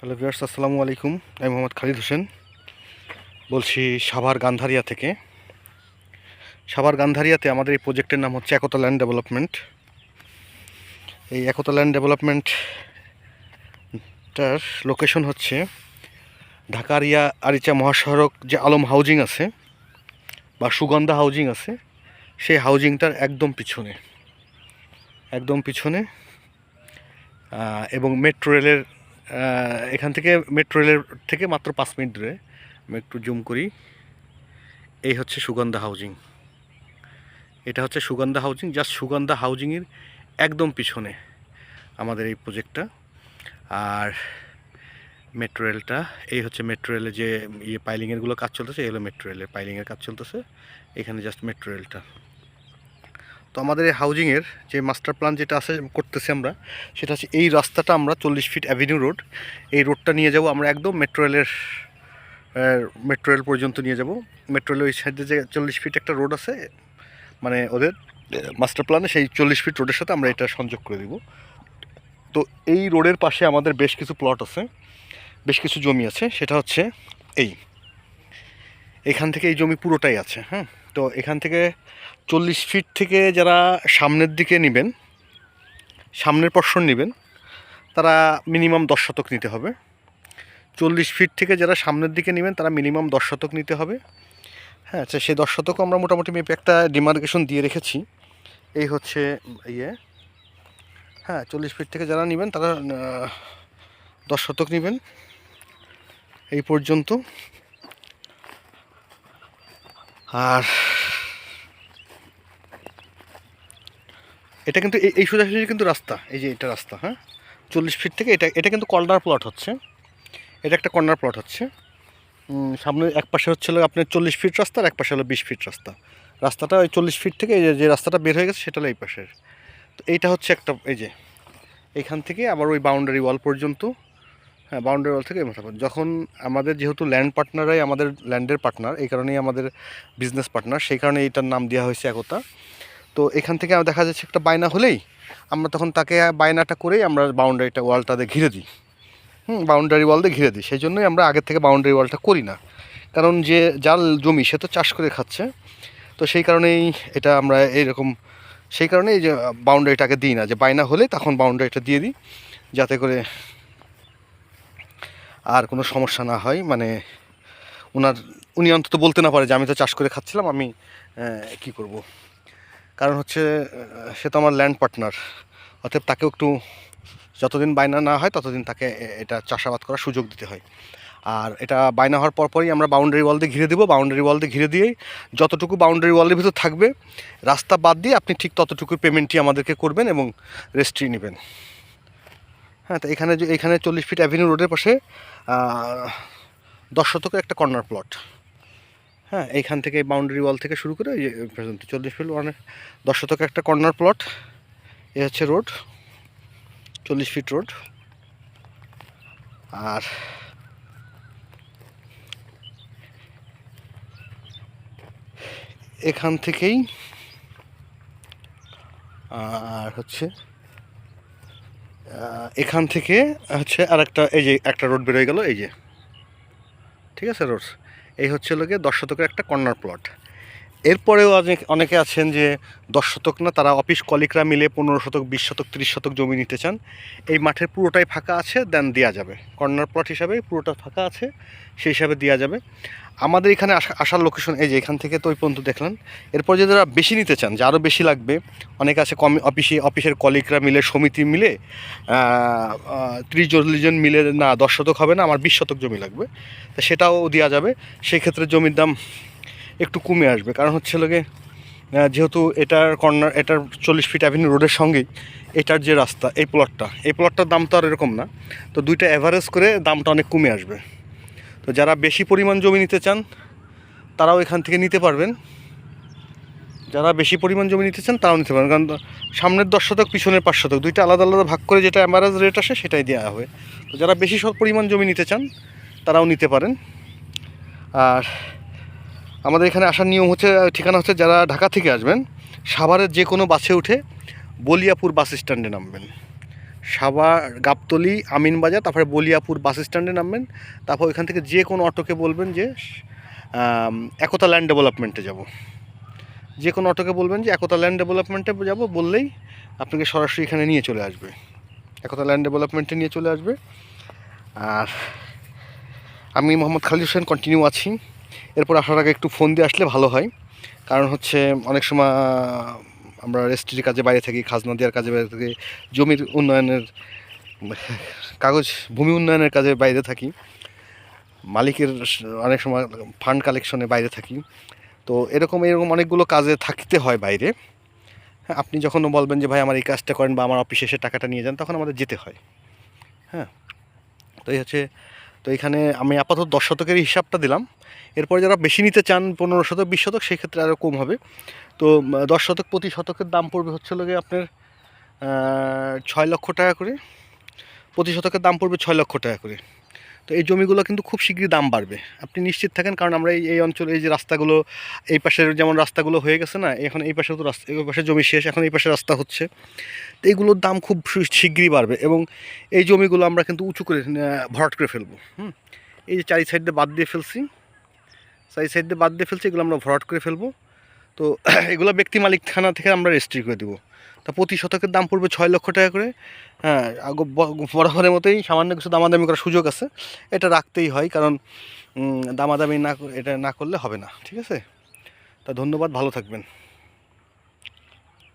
Hello viewers, আসসালামু আলাইকুম। আমি মোহাম্মদ খালিদ হোসেন। বলছি সাভার গান্ধারিয়া থেকে। সাভার গান্ধারিয়াতে আমাদের এই প্রজেক্টের নাম হচ্ছে একতা ল্যান্ড ডেভেলপমেন্ট। এই একতা ল্যান্ড ডেভেলপমেন্টটার লোকেশন হচ্ছে ঢাকা আরিয়া আরিচা মহাসড়ক যে আলম হাউজিং আছে, বা সুগন্ধা হাউজিং আছে, সেই হাউজিংটার একদম পিছনে। একদম পিছনে এবং মেট্রো রেলের এখান থেকে মেট্রো রেলের থেকে মাত্র পাঁচ মিনিট দূরে। আমি একটু জুম করি। এই হচ্ছে সুগন্ধা হাউজিং এটা হচ্ছে সুগন্ধা হাউজিং জাস্ট সুগন্ধা হাউজিংয়ের একদম পিছনে আমাদের এই প্রজেক্টটা আর মেট্রো রেলটা এই হচ্ছে মেট্রো রেলের যে ইয়ে পাইলিংয়েরগুলো কাজ চলতেছে এগুলো মেট্রো রেলের পাইলিংয়ের কাজ চলতেছে। এখানে জাস্ট মেট্রো রেলটা তো আমাদের এই হাউজিংয়ের যে মাস্টার প্ল্যান যেটা আছে করতেছি আমরা, সেটা হচ্ছে এই রাস্তাটা আমরা চল্লিশ ফিট অ্যাভিনিউ রোড এই রোডটা নিয়ে যাব আমরা একদম মেট্রো রেলের মেট্রো রেল পর্যন্ত নিয়ে যাব। মেট্রো রেলের ওই সাইডে যে চল্লিশ ফিট একটা রোড আছে মানে ওদের মাস্টার প্ল্যানে সেই চল্লিশ ফিট রোডের সাথে আমরা এটা সংযোগ করে দিব। তো এই রোডের পাশে আমাদের বেশ কিছু প্লট আছে, বেশ কিছু জমি আছে, সেটা হচ্ছে এই। এখান থেকে এই জমি পুরোটাই আছে হ্যাঁ? তো এখান থেকে চল্লিশ ফিট থেকে যারা সামনের দিকে নেবেন, সামনের পর্ষণ নেবেন, তারা মিনিমাম দশ শতক নিতে হবে। চল্লিশ ফিট থেকে যারা সামনের দিকে নেবেন, তারা মিনিমাম দশ শতক নিতে হবে। হ্যাঁ আচ্ছা সেই দশ শতকও আমরা মোটামুটি মেপে একটা ডিমার্কেশন দিয়ে রেখেছি। এই হচ্ছে ইয়ে। হ্যাঁ চল্লিশ ফিট থেকে যারা নেবেন, তারা দশ শতক নেবেন। এই পর্যন্ত। আর এটা কিন্তু এই- সোজাসুজি কিন্তু রাস্তা, এই যে এটা রাস্তা হ্যাঁ? চল্লিশ ফিট থেকে এটা এটা কিন্তু কর্নার প্লট হচ্ছে। এটা একটা কর্নার প্লট হচ্ছে। সামনে এক পাশে হচ্ছে হলো আপনার চল্লিশ ফিট রাস্তা আর এক পাশে হলো বিশ ফিট রাস্তা। রাস্তাটা ওই চল্লিশ ফিট থেকে এই যে- রাস্তাটা বের হয়ে গেছে সেটা হলো এই পাশের। তো এইটা হচ্ছে একটা, এই যে এখান থেকে আবার ওই বাউন্ডারি ওয়াল পর্যন্ত। হ্যাঁ বাউন্ডারি ওয়াল থেকে মাথা যখন আমাদের যেহেতু ল্যান্ড পার্টনারাই আমাদের ল্যান্ডের পার্টনার এই কারণেই আমাদের বিজনেস পার্টনার সেই কারণে এইটার নাম দেওয়া হয়েছে একতা। তো এখান থেকে দেখা যাচ্ছে একটা বায়না হলেই আমরা তখন তাকে বায়নাটা করেই আমরা বাউন্ডারিটা ওয়ালটা দিয়ে ঘিরে দিই। হুম, বাউন্ডারি ওয়াল দিয়ে ঘিরে দিই। সেই জন্যই আমরা আগের থেকে বাউন্ডারি ওয়ালটা করি না। কারণ যে যার জমি সে তো চাষ করে খাচ্ছে। তো সেই কারণেই এটা আমরা এইরকম, সেই কারণেই এই যে বাউন্ডারিটাকে দিই না। যে বায়না হলে তখন বাউন্ডারিটা দিয়ে দিই, যাতে করে আর কোনো সমস্যা না হয়। মানে ওনার উনি অন্তত বলতে না পারে যে আমি তো চাষ করে খাচ্ছিলাম, আমি কি করব? কারণ হচ্ছে, সে তো আমার ল্যান্ড পার্টনার অতএব তাকেও একটু যতদিন বায়না না হয়, ততদিন তাকে এটা চাষাবাদ করার সুযোগ দিতে হয়। আর এটা বায়না হওয়ার পরপরই আমরা বাউন্ডারি ওয়াল দিয়ে ঘিরে দেবো। বাউন্ডারি ওয়াল দিয়ে ঘিরে দিয়েই যতটুকু বাউন্ডারি ওয়ালের ভিতর থাকবে, রাস্তা বাদ দিয়ে আপনি ঠিক ততটুকু পেমেন্টই আমাদেরকে করবেন এবং রেস্ট্রি নেবেন। হ্যাঁ তো এখানে এখানে চল্লিশ ফিট অ্যাভিনিউ রোডের পাশে দশ শতকের একটা কর্নার প্লট হ্যাঁ এইখান থেকে বাউন্ডারি ওয়াল থেকে শুরু করে পর্যন্ত চল্লিশ ফিট ওয়ানের দশ শতকের একটা কর্নার প্লট এ হচ্ছে রোড চল্লিশ ফিট রোড আর এখান থেকেই, আর হচ্ছে এখান থেকে হচ্ছে আর একটা এই যে একটা রোড বেরোয় গেল, এই যে। ঠিক আছে রোড এই হচ্ছে লোকে দশ শতকের একটা কর্নার প্লট এরপরেও অনেক অনেকে আছেন যে দশ শতক না, তারা অফিস কলিকরা মিলে পনেরো শতক, বিশ শতক, তিরিশ শতক জমি নিতে চান। এই মাঠের পুরোটাই ফাঁকা আছে দেন দেওয়া যাবে। কর্নার প্লট হিসাবে পুরোটা ফাঁকা আছে, সেই হিসাবে দেওয়া যাবে। আমাদের এখানে আসা আসার লোকেশন এই যে এখান থেকে তো ওই পর্যন্ত দেখলেন এরপর যদি যারা বেশি নিতে চান, যে আরও বেশি লাগবে, অনেক আছে কম অফিসে অফিসের কলিগরা মিলে, সমিতি মিলে ত্রিশ চল্লিশ জন মিলে, না, দশ শতক হবে না, আমার বিশ শতক জমি লাগবে। তা সেটাও দেওয়া যাবে। সেই ক্ষেত্রে জমির দাম একটু কমে আসবে। কারণ হচ্ছে লোকে যেহেতু এটার কর্নার এটার চল্লিশ ফিট অ্যাভিনিউ রোডের সঙ্গেই এটার যে রাস্তা, এই প্লটটা এই প্লটটার দাম তো আর এরকম না। তো দুইটা অ্যাভারেজ করে দামটা অনেক কমে আসবে। তো যারা বেশি পরিমাণ জমি নিতে চান, তারাও এখান থেকে নিতে পারবেন। যারা বেশি পরিমাণ জমি নিতে চান, তারাও নিতে পারবেন। কারণ সামনের দশ শতক, পিছনের পাঁচ শতক, দুইটা আলাদা আলাদা ভাগ করে যেটা অ্যাভারেজ রেট আসে, সেটাই দেওয়া হবে তো যারা বেশি পরিমাণ জমি নিতে চান, তারাও নিতে পারেন। আর আমাদের এখানে আসার নিয়ম হচ্ছে, ঠিকানা হচ্ছে যারা ঢাকা থেকে আসবেন, সাভারের যে কোনো বাসে উঠে বলিয়াপুর বাস স্ট্যান্ডে নামবেন। সাভার গাবতলি, আমিনবাজার, তারপরে বলিয়াপুর বাস স্ট্যান্ডে নামবেন। তারপর ওইখান থেকে যে কোনো অটোকে বলবেন যে একতা ল্যান্ড ডেভেলপমেন্টে যাব। যে কোনো অটোকে বলবেন যে, একতা ল্যান্ড ডেভেলপমেন্টে যাব বললেই আপনাকে সরাসরি এখানে নিয়ে চলে আসবে। একতা ল্যান্ড ডেভেলপমেন্টে নিয়ে চলে আসবে। আর আমি মোহাম্মদ খালিদ হোসেন কন্টিনিউ আছি। এরপর আসার আগে একটু ফোন দিয়ে আসলে ভালো হয়। কারণ হচ্ছে অনেক সময় আমরা রেজিস্ট্রির কাজে বাইরে থাকি, খাজনা দেওয়ার কাজে বাইরে থাকি, জমির উন্নয়নের, কাগজ, ভূমি উন্নয়নের কাজে বাইরে থাকি। মালিকের অনেক সময় ফান্ড কালেকশনে বাইরে থাকি। তো এরকম এরকম অনেকগুলো কাজে থাকতে হয় বাইরে। হ্যাঁ আপনি যখন বলবেন যে, ভাই, আমার এই কাজটা করেন বা আমার অফিসে এসে টাকাটা নিয়ে যান, তখন আমাদের যেতে হয়। হ্যাঁ তো এই হচ্ছে তো এখানে আমি আপাতত দশ শতকের হিসাবটা দিলাম। এরপরে যারা বেশি নিতে চান পনেরো শতক, বিশ শতক সেই ক্ষেত্রে আরও কম হবে। তো দশ শতক প্রতি শতকের দাম পড়বে হচ্ছে লোকে আপনার ছয় লক্ষ টাকা করে। প্রতি শতকের দাম পড়বে ছয় লক্ষ টাকা করে। তো এই জমিগুলো কিন্তু খুব শীঘ্রই দাম বাড়বে। আপনি নিশ্চিত থাকেন, কারণ আমরা এই এই অঞ্চলে এই যে রাস্তাগুলো, এই পাশের যেমন রাস্তাগুলো হয়ে গেছে না, এখন এই পাশে তো রাস্তা, এই পাশে জমি শেষ, এখন এই পাশে রাস্তা হচ্ছে। তো এইগুলোর দাম খুব শীঘ্রই বাড়বে এবং এই জমিগুলো আমরা কিন্তু উঁচু করে ভরাট করে ফেলব, হুম? এই যে চারি সাইড দিয়ে বাদ দিয়ে ফেলছি, চারি সাইড দিয়ে বাদ দিয়ে ফেলছি, এগুলো আমরা ভরাট করে ফেলব। তো এগুলো ব্যক্তি মালিক থানা থেকে আমরা রেজিস্ট্রি করে দেবো। তা প্রতি শতকের দাম পড়বে ছয় লক্ষ টাকা করে। হ্যাঁ বরাবরের মতোই সামান্য কিছু দামাদামি করার সুযোগ আছে। এটা রাখতেই হয়, কারণ দামাদামি না এটা না করলে হবে না, ঠিক আছে? তা ধন্যবাদ, ভালো থাকবেন।